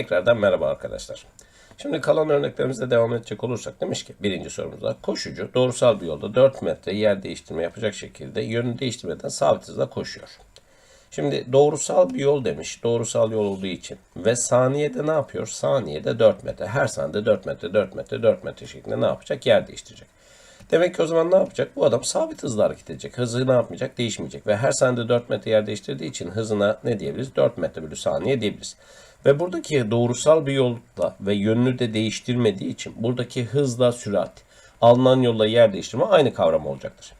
Tekrardan merhaba arkadaşlar. Şimdi kalan örneklerimizde devam edecek olursak demiş ki birinci sorumuzda koşucu doğrusal bir yolda 4 metre yer değiştirme yapacak şekilde yönünü değiştirmeden sabit hızla koşuyor. Şimdi doğrusal bir yol demiş. Doğrusal yol olduğu için. Ve saniyede ne yapıyor? Saniyede 4 metre. Her saniyede 4 metre, 4 metre, 4 metre şeklinde ne yapacak? Yer değiştirecek. Demek ki o zaman ne yapacak? Bu adam sabit hızla hareket edecek. Hızı ne yapmayacak? Değişmeyecek. Ve her saniyede 4 metre yer değiştirdiği için hızına ne diyebiliriz? 4 metre bölü saniye diyebiliriz. Ve buradaki doğrusal bir yolla ve yönünü de değiştirmediği için buradaki hızla sürat, alınan yolla yer değiştirme aynı kavram olacaktır.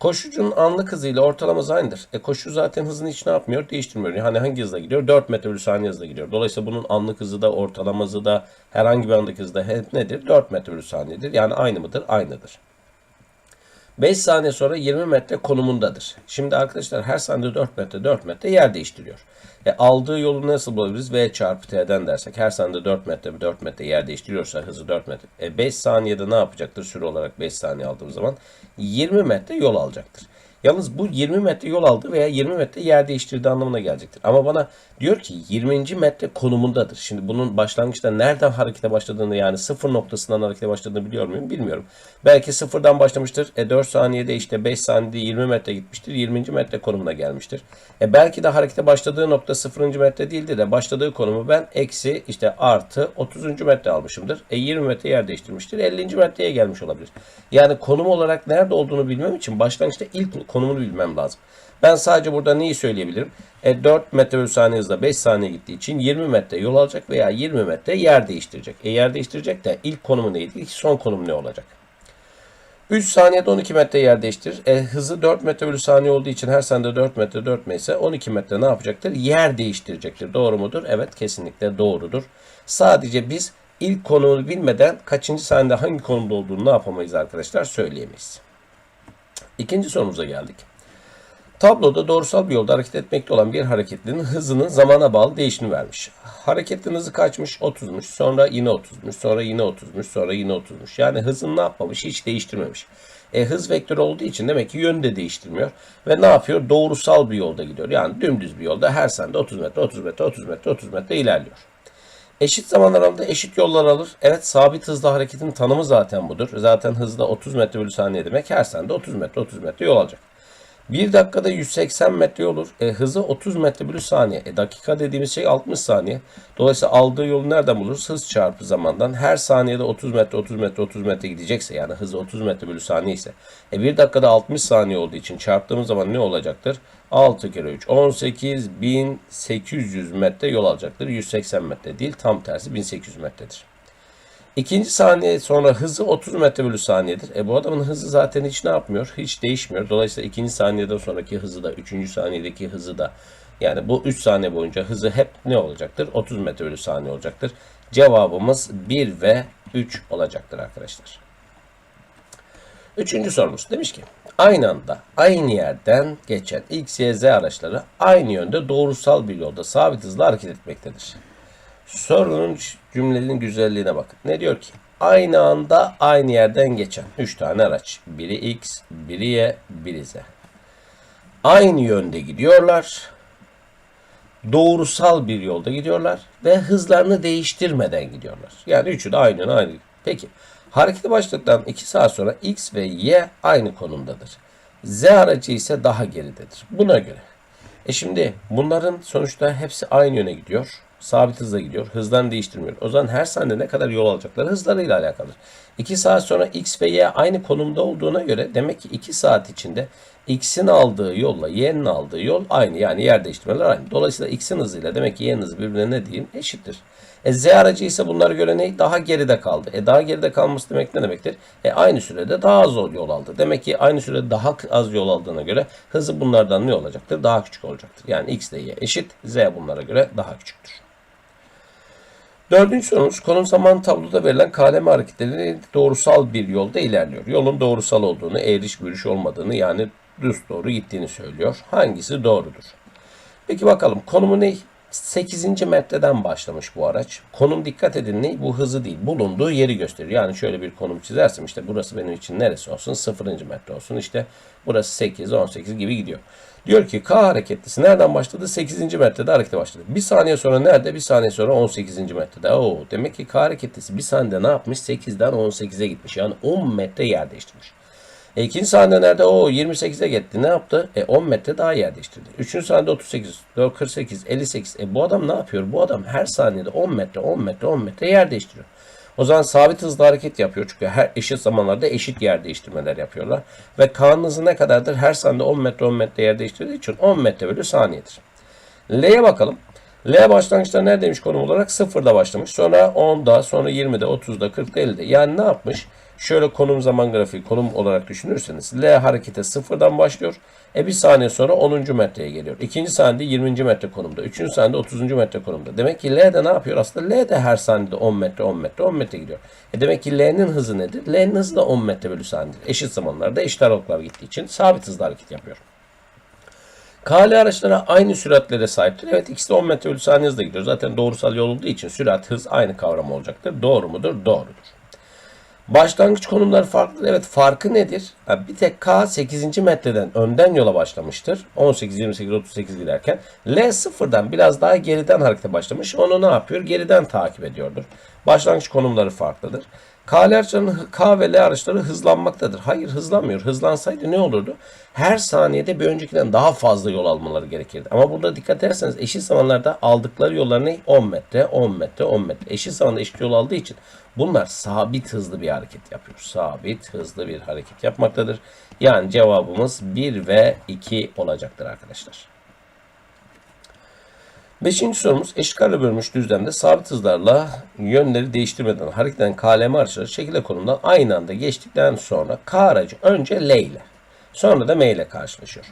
Koşucunun anlık hızıyla ortalama hızı aynıdır. E koşu zaten hızını hiç ne yapmıyor? Değiştirmiyor. Yani hangi hızla gidiyor? 4 metre bölü saniye hızla gidiyor. Dolayısıyla bunun anlık hızı da ortalama hızı da herhangi bir andaki hızı da hep nedir? 4 metre bölü saniyedir. Yani aynı mıdır? Aynıdır. 5 saniye sonra 20 metre konumundadır. Şimdi arkadaşlar her saniyede 4 metre 4 metre yer değiştiriyor. E aldığı yolu nasıl bulabiliriz? V çarpı T'den dersek her saniyede 4 metre 4 metre yer değiştiriyorsa hızı 4 metre. E 5 saniyede ne yapacaktır? Süre olarak 5 saniye aldığımız zaman 20 metre yol alacaktır. Yalnız bu 20 metre yol aldı veya 20 metre yer değiştirdiği anlamına gelecektir. Ama bana diyor ki 20. metre konumundadır. Şimdi bunun başlangıçta nereden harekete başladığını yani sıfır noktasından harekete başladığını biliyor muyum? Bilmiyorum. Belki sıfırdan başlamıştır. E 4 saniyede işte 5 saniyede 20 metre gitmiştir. 20. metre konumuna gelmiştir. E belki de harekete başladığı nokta 0. metre değildi de başladığı konumu ben eksi işte artı 30. metre almışımdır. E 20 metre yer değiştirmiştir. 50. metreye gelmiş olabilir. Yani konum olarak nerede olduğunu bilmem için başlangıçta ilk konumunu bilmem lazım. Ben sadece burada neyi söyleyebilirim? E 4 metre bölü saniye hızla 5 saniye gittiği için 20 metre yol alacak veya 20 metre yer değiştirecek. E yer değiştirecek de ilk konumu neydi? İlk son konum ne olacak? 3 saniyede 12 metre yer değiştirir. E, hızı 4 metre bölü saniye olduğu için her saniyede 4 metre 4 metre ise 12 metre ne yapacaktır? Yer değiştirecektir. Doğru mudur? Evet kesinlikle doğrudur. Sadece biz ilk konumunu bilmeden kaçıncı saniyede hangi konumda olduğunu ne yapamayız arkadaşlar? Söyleyemeyiz. İkinci sorumuza geldik. Tabloda doğrusal bir yolda hareket etmekte olan bir hareketlinin hızının zamana bağlı değişini vermiş. Hareketlinin hızı kaçmış? 30'muş. Sonra yine 30'muş. Sonra yine 30'muş. Sonra yine 30'muş. Yani hızını ne yapmamış? Hiç değiştirmemiş. E, hız vektörü olduğu için demek ki yönü de değiştirmiyor. Ve ne yapıyor? Doğrusal bir yolda gidiyor. Yani dümdüz bir yolda her saniyede 30 metre, 30 metre, 30 metre, 30 metre ilerliyor. Eşit zaman aralığında eşit yollar alır. Evet sabit hızla hareketin tanımı zaten budur. Zaten hızda 30 metre bölü saniye demek her saniyede 30 metre 30 metre yol alacak. 1 dakikada 180 metre olur. E, hızı 30 metre bölü saniye. E, dakika dediğimiz şey 60 saniye. Dolayısıyla aldığı yolu nereden buluruz? Hız çarpı zamandan. Her saniyede 30 metre 30 metre 30 metre gidecekse yani hızı 30 metre bölü saniye ise. E, 1 dakikada 60 saniye olduğu için çarptığımız zaman ne olacaktır? 6 kere 3 18.800 metre yol alacaktır. 180 metre değil tam tersi 1800 metredir. İkinci saniye sonra hızı 30 metre bölü saniyedir. E bu adamın hızı zaten hiç ne yapmıyor? Hiç değişmiyor. Dolayısıyla ikinci saniyeden sonraki hızı da, üçüncü saniyedeki hızı da yani bu 3 saniye boyunca hızı hep ne olacaktır? 30 metre bölü saniye olacaktır. Cevabımız 1 ve 3 olacaktır arkadaşlar. Üçüncü sorumuz demiş ki aynı anda aynı yerden geçen X, Y, Z araçları aynı yönde doğrusal bir yolda sabit hızla hareket etmektedir. Sorunun cümlenin güzelliğine bakın. Ne diyor ki? Aynı anda aynı yerden geçen 3 tane araç. Biri X, biri Y, biri Z. Aynı yönde gidiyorlar. Doğrusal bir yolda gidiyorlar ve hızlarını değiştirmeden gidiyorlar. Yani üçü de aynı aynı. Peki harekete başladıktan 2 saat sonra X ve Y aynı konumdadır. Z aracı ise daha geridedir. Buna göre. E şimdi bunların sonuçta hepsi aynı yöne gidiyor sabit hızla gidiyor. Hızlarını değiştirmiyor. O zaman her saniye ne kadar yol alacakları hızlarıyla alakalıdır. 2 saat sonra X ve Y aynı konumda olduğuna göre demek ki 2 saat içinde X'in aldığı yolla Y'nin aldığı yol aynı. Yani yer değiştirmeler aynı. Dolayısıyla X'in hızıyla demek ki Y'nin hızı birbirine ne diyeyim? Eşittir. E, Z aracı ise bunlara göre ne? Daha geride kaldı. E daha geride kalması demek ne demektir? E aynı sürede daha az yol aldı. Demek ki aynı sürede daha az yol aldığına göre hızı bunlardan ne olacaktır? Daha küçük olacaktır. Yani X ile Y eşit. Z bunlara göre daha küçüktür. Dördüncü sorumuz konum zaman tabloda verilen kalem hareketleri doğrusal bir yolda ilerliyor. Yolun doğrusal olduğunu, eğriş bürüş olmadığını yani düz doğru gittiğini söylüyor. Hangisi doğrudur? Peki bakalım konumu ne? 8. metreden başlamış bu araç. Konum dikkat edin ne? Bu hızı değil. Bulunduğu yeri gösteriyor. Yani şöyle bir konum çizersem işte burası benim için neresi olsun? 0. metre olsun. İşte burası 8, 18 gibi gidiyor. Diyor ki K hareketlisi nereden başladı? 8. metrede harekete başladı. Bir saniye sonra nerede? Bir saniye sonra 18. metrede. Oo, demek ki K hareketlisi bir saniyede ne yapmış? 8'den 18'e gitmiş. Yani 10 metre yer değiştirmiş. E, ikinci sahnede nerede? O 28'e gitti. Ne yaptı? E 10 metre daha yer değiştirdi. Üçüncü sahnede 38, 4, 48, 58. E bu adam ne yapıyor? Bu adam her saniyede 10 metre, 10 metre, 10 metre yer değiştiriyor. O zaman sabit hızlı hareket yapıyor. Çünkü her eşit zamanlarda eşit yer değiştirmeler yapıyorlar. Ve K'nın hızı ne kadardır? Her saniyede 10 metre 10 metre yer değiştirdiği için 10 metre bölü saniyedir. L'ye bakalım. L başlangıçta neredeymiş konum olarak? Sıfırda başlamış. Sonra 10'da, sonra 20'de, 30'da, 40'da, 50'de. Yani ne yapmış? Şöyle konum zaman grafiği konum olarak düşünürseniz L harekete sıfırdan başlıyor. E bir saniye sonra 10. metreye geliyor. İkinci saniyede 20. metre konumda. Üçüncü saniyede 30. metre konumda. Demek ki L de ne yapıyor? Aslında L de her saniyede 10 metre 10 metre 10 metre gidiyor. E demek ki L'nin hızı nedir? L'nin hızı da 10 metre bölü saniyedir. Eşit zamanlarda eşit aralıklar gittiği için sabit hızlı hareket yapıyor. KL araçlara aynı süratlere sahiptir. Evet ikisi de 10 metre bölü saniye hızla gidiyor. Zaten doğrusal yol olduğu için sürat hız aynı kavram olacaktır. Doğru mudur? Doğrudur. Başlangıç konumları farklı. Evet farkı nedir? Bir tek K 8. metreden önden yola başlamıştır. 18, 28, 38 giderken. L sıfırdan biraz daha geriden harekete başlamış. Onu ne yapıyor? Geriden takip ediyordur. Başlangıç konumları farklıdır. K araçlarının K ve L araçları hızlanmaktadır. Hayır hızlanmıyor. Hızlansaydı ne olurdu? Her saniyede bir öncekinden daha fazla yol almaları gerekirdi. Ama burada dikkat ederseniz eşit zamanlarda aldıkları yollar ne? 10 metre, 10 metre, 10 metre. Eşit zamanda eşit yol aldığı için bunlar sabit hızlı bir hareket yapıyor. Sabit hızlı bir hareket yapmaktadır. Yani cevabımız 1 ve 2 olacaktır arkadaşlar. Beşinci sorumuz eşit kare bölünmüş düzlemde sabit hızlarla yönleri değiştirmeden hareket eden KLM araçları şekilde konumdan aynı anda geçtikten sonra K aracı önce L ile sonra da M ile karşılaşıyor.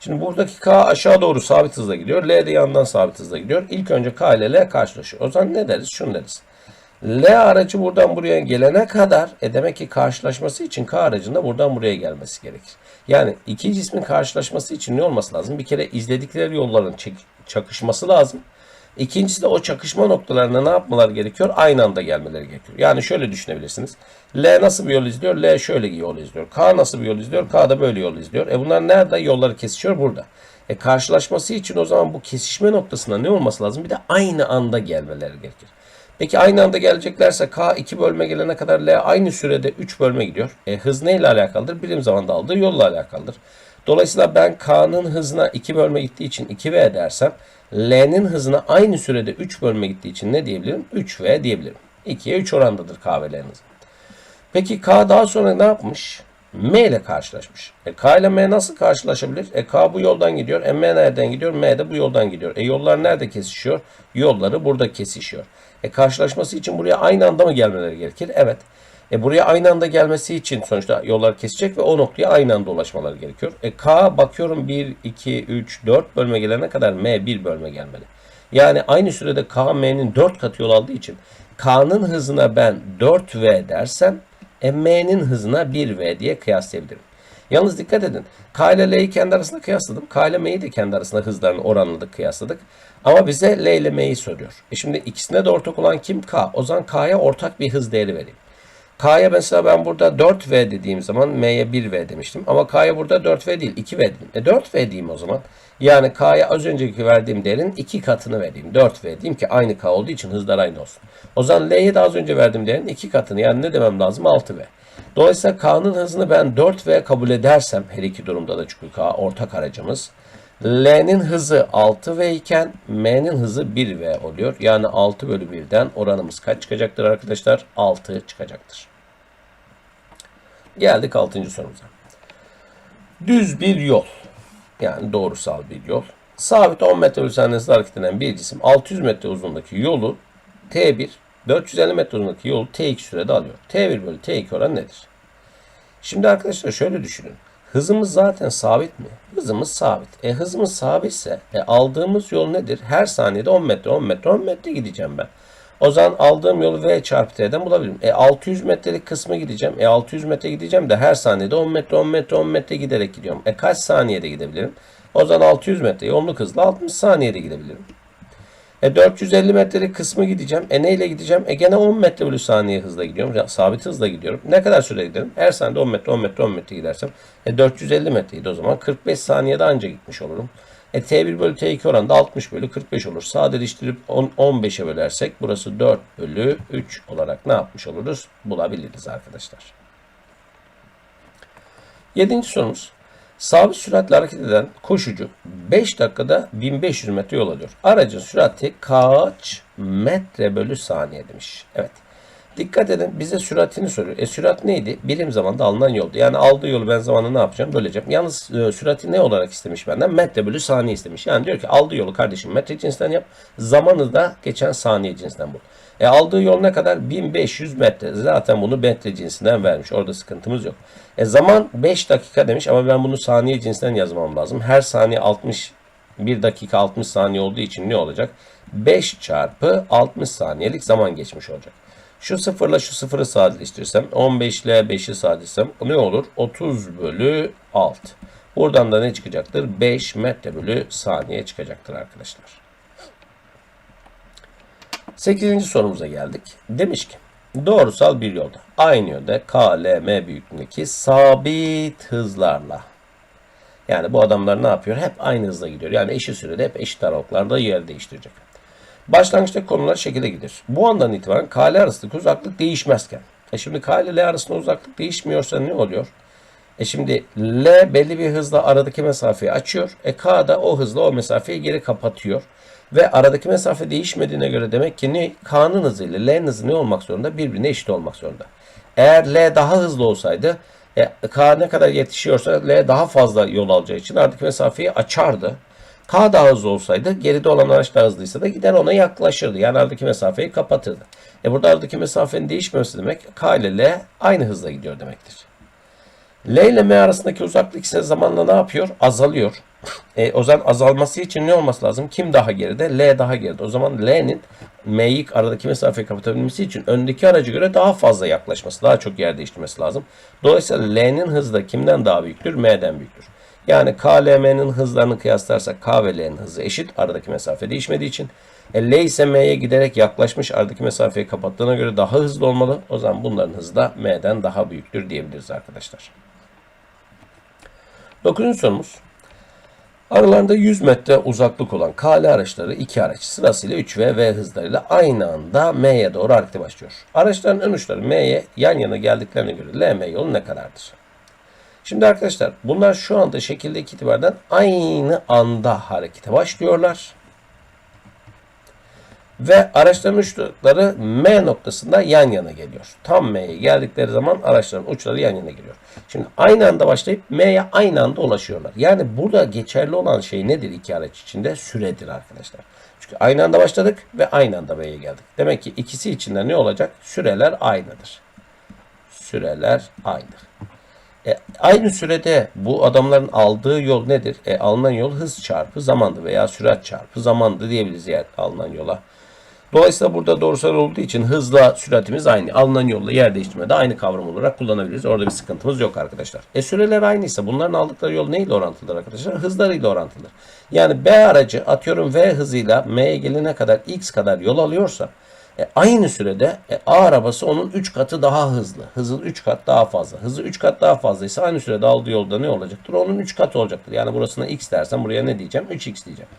Şimdi buradaki K aşağı doğru sabit hızla gidiyor. L de yandan sabit hızla gidiyor. İlk önce K ile L karşılaşıyor. O zaman ne deriz? Şunu deriz. L aracı buradan buraya gelene kadar e demek ki karşılaşması için K aracının da buradan buraya gelmesi gerekir. Yani iki cismin karşılaşması için ne olması lazım? Bir kere izledikleri yolların çakışması lazım. İkincisi de o çakışma noktalarına ne yapmalar gerekiyor? Aynı anda gelmeleri gerekiyor. Yani şöyle düşünebilirsiniz. L nasıl bir yol izliyor? L şöyle bir yol izliyor. K nasıl bir yol izliyor? K da böyle yol izliyor. E bunlar nerede? Yolları kesişiyor burada. E karşılaşması için o zaman bu kesişme noktasına ne olması lazım? Bir de aynı anda gelmeleri gerekir. Peki aynı anda geleceklerse K 2 bölme gelene kadar L aynı sürede 3 bölme gidiyor. E, hız neyle alakalıdır? Birim zamanda aldığı yolla alakalıdır. Dolayısıyla ben K'nın hızına 2 bölme gittiği için 2V dersem L'nin hızına aynı sürede 3 bölme gittiği için ne diyebilirim? 3V diyebilirim. 2'ye 3 orandadır K ve L'nin hızı. Peki K daha sonra ne yapmış? M ile karşılaşmış. E K ile M nasıl karşılaşabilir? E K bu yoldan gidiyor. E M nereden gidiyor? M de bu yoldan gidiyor. E yollar nerede kesişiyor? Yolları burada kesişiyor. E karşılaşması için buraya aynı anda mı gelmeleri gerekir? Evet. E buraya aynı anda gelmesi için sonuçta yollar kesecek ve o noktaya aynı anda ulaşmaları gerekiyor. E K bakıyorum 1, 2, 3, 4 bölme gelene kadar M 1 bölme gelmeli. Yani aynı sürede K M'nin 4 katı yol aldığı için K'nın hızına ben 4V dersem M'nin hızına 1V diye kıyaslayabilirim. Yalnız dikkat edin. K ile L'yi kendi arasında kıyasladım. K ile M'yi de kendi arasında hızlarını oranladık, kıyasladık. Ama bize L ile M'yi soruyor. E şimdi ikisine de ortak olan kim? K. O zaman K'ya ortak bir hız değeri vereyim. K'ya mesela ben burada 4V dediğim zaman M'ye 1V demiştim. Ama K'ya burada 4V değil 2V dedim. E 4V diyeyim o zaman. Yani K'ya az önceki verdiğim değerin 2 katını vereyim. 4V diyeyim ki aynı K olduğu için hızlar aynı olsun. O zaman L'ye de az önce verdiğim değerin 2 katını yani ne demem lazım 6V. Dolayısıyla K'nın hızını ben 4V kabul edersem her iki durumda da çünkü K ortak aracımız. L'nin hızı 6V iken M'nin hızı 1V oluyor. Yani 6 bölü 1'den oranımız kaç çıkacaktır arkadaşlar? 6 çıkacaktır. Geldik 6. sorumuza. Düz bir yol. Yani doğrusal bir yol. Sabit 10 metre bölü saniye hızla hareket eden bir cisim 600 metre uzunluğundaki yolu T1 450 metre uzunluğundaki yolu T2 sürede alıyor. T1 bölü T2 oranı nedir? Şimdi arkadaşlar şöyle düşünün. Hızımız zaten sabit mi? Hızımız sabit. E hızımız sabitse e, aldığımız yol nedir? Her saniyede 10 metre 10 metre 10 metre gideceğim ben. O zaman aldığım yolu V çarpı T'den bulabilirim. E 600 metrelik kısmı gideceğim. E 600 metre gideceğim de her saniyede 10 metre 10 metre 10 metre giderek gidiyorum. E kaç saniyede gidebilirim? O zaman 600 metre yoğunluk hızla 60 saniyede gidebilirim. E 450 metrelik kısmı gideceğim. E neyle gideceğim? E gene 10 metre bölü saniye hızla gidiyorum. Ya, sabit hızla gidiyorum. Ne kadar süre giderim? Her saniyede 10 metre 10 metre 10 metre gidersem. E 450 metreydi o zaman. 45 saniyede anca gitmiş olurum. E T1 bölü T2 oranında 60 bölü 45 olur. Sadeleştirip 10, 15'e bölersek burası 4 bölü 3 olarak ne yapmış oluruz? Bulabiliriz arkadaşlar. Yedinci sorumuz. Sabit süratle hareket eden koşucu 5 dakikada 1500 metre yol alıyor. Aracın sürati kaç metre bölü saniye demiş. Evet. Dikkat edin bize süratini soruyor. E sürat neydi? Birim zamanda alınan yoldu. Yani aldığı yolu ben zamanla ne yapacağım? Böleceğim. Yalnız e, sürati ne olarak istemiş benden? Metre bölü saniye istemiş. Yani diyor ki aldığı yolu kardeşim metre cinsinden yap. Zamanı da geçen saniye cinsinden bul. E aldığı yol ne kadar? 1500 metre. Zaten bunu metre cinsinden vermiş. Orada sıkıntımız yok. E zaman 5 dakika demiş ama ben bunu saniye cinsinden yazmam lazım. Her saniye 60 1 dakika 60 saniye olduğu için ne olacak? 5 çarpı 60 saniyelik zaman geçmiş olacak. Şu sıfırla şu sıfırı sadeleştirirsem 15 ile 5'i sadeleştirsem ne olur? 30 bölü 6. Buradan da ne çıkacaktır? 5 metre bölü saniye çıkacaktır arkadaşlar. 8. sorumuza geldik. Demiş ki doğrusal bir yolda aynı yönde K, L, M büyüklüğündeki sabit hızlarla yani bu adamlar ne yapıyor? Hep aynı hızla gidiyor. Yani eşit sürede hep eşit aralıklarda yer değiştirecek. Başlangıçta konular şekilde gider. Bu andan itibaren K ile arasındaki uzaklık değişmezken. E şimdi K ile L arasında uzaklık değişmiyorsa ne oluyor? E şimdi L belli bir hızla aradaki mesafeyi açıyor. E K da o hızla o mesafeyi geri kapatıyor. Ve aradaki mesafe değişmediğine göre demek ki ne K'nın hızı ile L'nin hızı ne olmak zorunda? Birbirine eşit olmak zorunda. Eğer L daha hızlı olsaydı e, K ne kadar yetişiyorsa L daha fazla yol alacağı için aradaki mesafeyi açardı. K daha hızlı olsaydı geride olan araç daha hızlıysa da gider ona yaklaşırdı. Yani aradaki mesafeyi kapatırdı. E burada aradaki mesafenin değişmemesi demek K ile L aynı hızla gidiyor demektir. L ile M arasındaki uzaklık ise zamanla ne yapıyor? Azalıyor. E, o zaman azalması için ne olması lazım? Kim daha geride? L daha geride. O zaman L'nin M'yi aradaki mesafeyi kapatabilmesi için öndeki araca göre daha fazla yaklaşması, daha çok yer değiştirmesi lazım. Dolayısıyla L'nin hızı da kimden daha büyüktür? M'den büyüktür. Yani K, L, M'nin hızlarını kıyaslarsak K ve L'nin hızı eşit. Aradaki mesafe değişmediği için. E, L ise M'ye giderek yaklaşmış. Aradaki mesafeyi kapattığına göre daha hızlı olmalı. O zaman bunların hızı da M'den daha büyüktür diyebiliriz arkadaşlar. Dokuzuncu sorumuz. Aralarında 100 metre uzaklık olan KL araçları iki araç sırasıyla 3 ve V hızlarıyla aynı anda M'ye doğru harekete başlıyor. Araçların ön uçları M'ye yan yana geldiklerine göre LM yolu ne kadardır? Şimdi arkadaşlar bunlar şu anda şekildeki itibardan aynı anda harekete başlıyorlar. Ve araçların uçları M noktasında yan yana geliyor. Tam M'ye geldikleri zaman araçların uçları yan yana geliyor. Şimdi aynı anda başlayıp M'ye aynı anda ulaşıyorlar. Yani burada geçerli olan şey nedir iki araç içinde? Süredir arkadaşlar. Çünkü aynı anda başladık ve aynı anda M'ye geldik. Demek ki ikisi içinde ne olacak? Süreler aynıdır. Süreler aynıdır. E, aynı sürede bu adamların aldığı yol nedir? E, alınan yol hız çarpı zamandı veya sürat çarpı zamandı diyebiliriz yer alınan yola. Dolayısıyla burada doğrusal olduğu için hızla süratimiz aynı. Alınan yolla yer değiştirme de aynı kavram olarak kullanabiliriz. Orada bir sıkıntımız yok arkadaşlar. E süreler aynıysa bunların aldıkları yol neyle orantılıdır arkadaşlar? Hızlarıyla orantılıdır. Yani B aracı atıyorum V hızıyla M'ye gelene kadar X kadar yol alıyorsa e, aynı sürede e, A arabası onun 3 katı daha hızlı. Hızı 3 kat daha fazla. Hızı 3 kat daha fazlaysa aynı sürede aldığı yolda ne olacaktır? Onun 3 katı olacaktır. Yani burasına X dersen buraya ne diyeceğim? 3X diyeceğim.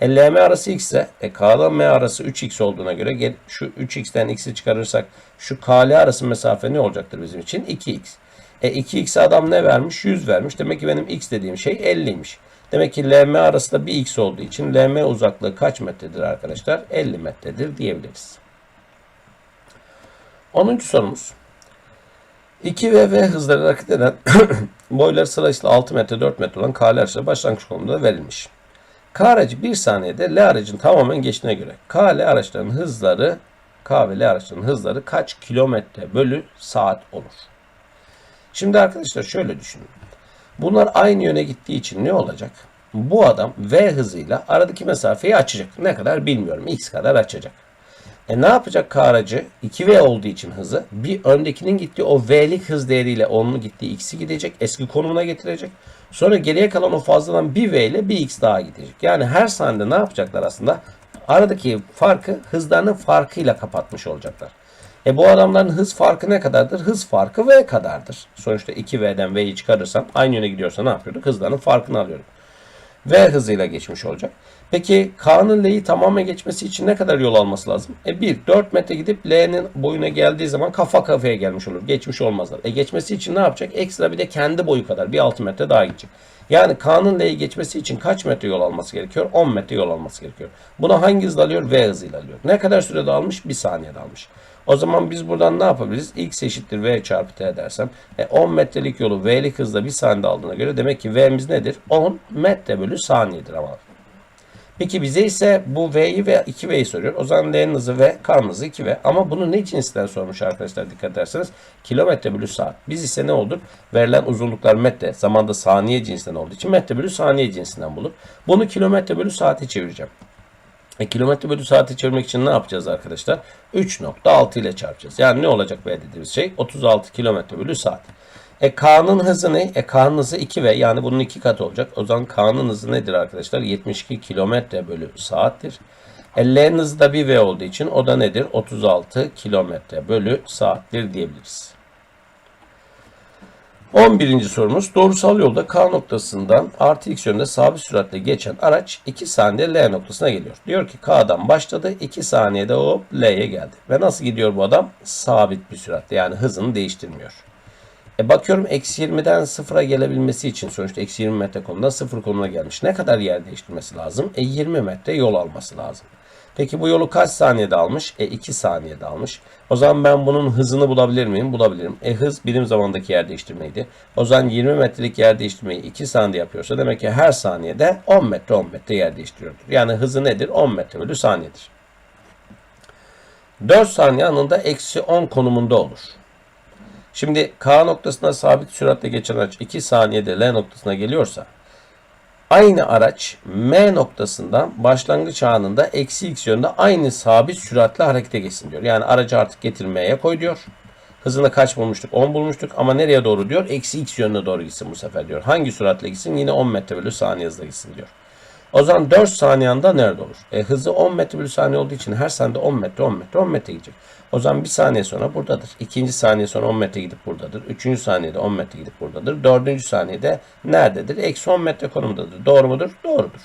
E, LM arası X ise e, K'dan M arası 3X olduğuna göre gel, şu 3X'ten X'i çıkarırsak şu KL arası mesafe ne olacaktır bizim için? 2X. E 2X adam ne vermiş? 100 vermiş. Demek ki benim X dediğim şey 50'ymiş. Demek ki LM arası da bir X olduğu için LM uzaklığı kaç metredir arkadaşlar? 50 metredir diyebiliriz. 10. sorumuz. 2 ve V hızları hareket eden boyları sırasıyla 6 metre 4 metre olan K araçları başlangıç konumunda verilmiş. K aracı 1 saniyede L aracın tamamen geçtiğine göre K L araçların hızları K ve L araçların hızları kaç kilometre bölü saat olur? Şimdi arkadaşlar şöyle düşünün. Bunlar aynı yöne gittiği için ne olacak? Bu adam V hızıyla aradaki mesafeyi açacak. Ne kadar bilmiyorum. X kadar açacak. E ne yapacak K aracı? 2V olduğu için hızı. Bir öndekinin gittiği o V'lik hız değeriyle onun gittiği X'i gidecek. Eski konumuna getirecek. Sonra geriye kalan o fazladan bir V ile bir X daha gidecek. Yani her saniyede ne yapacaklar aslında? Aradaki farkı hızlarının farkıyla kapatmış olacaklar. E bu adamların hız farkı ne kadardır? Hız farkı V kadardır. Sonuçta 2V'den V'yi çıkarırsam aynı yöne gidiyorsa ne yapıyorduk? Hızlarının farkını alıyorum. V hızıyla geçmiş olacak. Peki K'nın L'yi tamamen geçmesi için ne kadar yol alması lazım? E 1, 4 metre gidip L'nin boyuna geldiği zaman kafa kafaya gelmiş olur. Geçmiş olmazlar. E geçmesi için ne yapacak? Ekstra bir de kendi boyu kadar bir 6 metre daha gidecek. Yani K'nın L'yi geçmesi için kaç metre yol alması gerekiyor? 10 metre yol alması gerekiyor. Bunu hangi hızla alıyor? V hızıyla alıyor. Ne kadar sürede almış? 1 saniyede almış. O zaman biz buradan ne yapabiliriz? X eşittir V çarpı T dersem. E 10 metrelik yolu V'lik hızla 1 saniyede aldığına göre demek ki V'miz nedir? 10 metre bölü saniyedir ama. Peki bize ise bu V'yi ve 2V'yi soruyor. O zaman L'nin hızı V, K'nın hızı 2V. Ama bunu ne cinsinden sormuş arkadaşlar dikkat ederseniz. Kilometre bölü saat. Biz ise ne olur? Verilen uzunluklar metre. Zamanda saniye cinsinden olduğu için metre bölü saniye cinsinden bulur. Bunu kilometre bölü saate çevireceğim. E, kilometre bölü saate çevirmek için ne yapacağız arkadaşlar? 3.6 ile çarpacağız. Yani ne olacak V dediğimiz şey? 36 kilometre bölü saat. E K'nın hızı ne? E K'nın hızı 2V yani bunun iki katı olacak. O zaman K'nın hızı nedir arkadaşlar? 72 kilometre bölü saattir. E L'nin hızı da 1V olduğu için o da nedir? 36 kilometre bölü saattir diyebiliriz. 11. sorumuz doğrusal yolda K noktasından artı x yönde sabit süratle geçen araç 2 saniyede L noktasına geliyor. Diyor ki K'dan başladı 2 saniyede hop L'ye geldi. Ve nasıl gidiyor bu adam? Sabit bir süratle yani hızını değiştirmiyor. E bakıyorum eksi 20'den sıfıra gelebilmesi için sonuçta eksi 20 metre konudan sıfır konuna gelmiş. Ne kadar yer değiştirmesi lazım? E 20 metre yol alması lazım. Peki bu yolu kaç saniyede almış? E 2 saniyede almış. O zaman ben bunun hızını bulabilir miyim? Bulabilirim. E hız birim zamandaki yer değiştirmeydi. O zaman 20 metrelik yer değiştirmeyi 2 saniyede yapıyorsa demek ki her saniyede 10 metre 10 metre yer değiştiriyordur. Yani hızı nedir? 10 metre bölü saniyedir. 4 saniye anında eksi 10 konumunda olur. Şimdi K noktasına sabit süratle geçen araç 2 saniyede L noktasına geliyorsa aynı araç M noktasından başlangıç anında eksi x yönde aynı sabit süratle harekete geçsin diyor. Yani aracı artık getirmeye koy diyor. Hızını kaç bulmuştuk? 10 bulmuştuk ama nereye doğru diyor? Eksi x yönüne doğru gitsin bu sefer diyor. Hangi süratle gitsin? Yine 10 metre bölü saniye hızla gitsin diyor. O zaman 4 saniye anda nerede olur? E, hızı 10 metre bölü saniye olduğu için her saniyede 10 metre 10 metre 10 metre gidecek. O zaman bir saniye sonra buradadır. İkinci saniye sonra 10 metre gidip buradadır. Üçüncü saniyede 10 metre gidip buradadır. Dördüncü saniyede nerededir? Eksi 10 metre konumdadır. Doğru mudur? Doğrudur.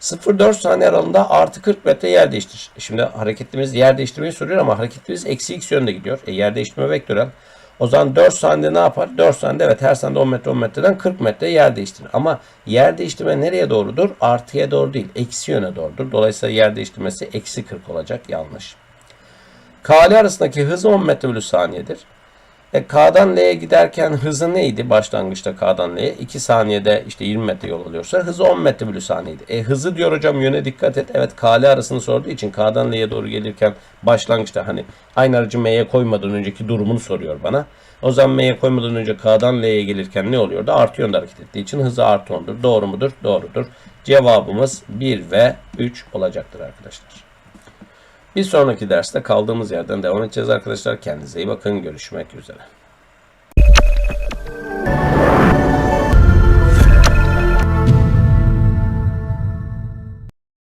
0-4 saniye aralığında artı 40 metre yer değiştir. Şimdi hareketimiz yer değiştirmeyi soruyor ama hareketimiz eksi x yönde gidiyor. E, yer değiştirme vektörel. O zaman 4 saniyede ne yapar? 4 saniyede evet her saniyede 10 metre 10 metreden 40 metre yer değiştirir. Ama yer değiştirme nereye doğrudur? Artıya doğru değil. Eksi yöne doğrudur. Dolayısıyla yer değiştirmesi eksi 40 olacak. Yanlış. K'li arasındaki hız 10 metre bölü saniyedir. E, K'dan L'ye giderken hızı neydi başlangıçta K'dan L'ye? 2 saniyede işte 20 metre yol alıyorsa hızı 10 metre bölü saniyeydi. E hızı diyor hocam yöne dikkat et. Evet K'li arasını sorduğu için K'dan L'ye doğru gelirken başlangıçta hani aynı aracı M'ye koymadan önceki durumunu soruyor bana. O zaman M'ye koymadan önce K'dan L'ye gelirken ne oluyordu? Artı yönde hareket ettiği için hızı artı 10'dur. Doğru mudur? Doğrudur. Cevabımız 1 ve 3 olacaktır arkadaşlar. Bir sonraki derste kaldığımız yerden devam edeceğiz arkadaşlar. Kendinize iyi bakın. Görüşmek üzere.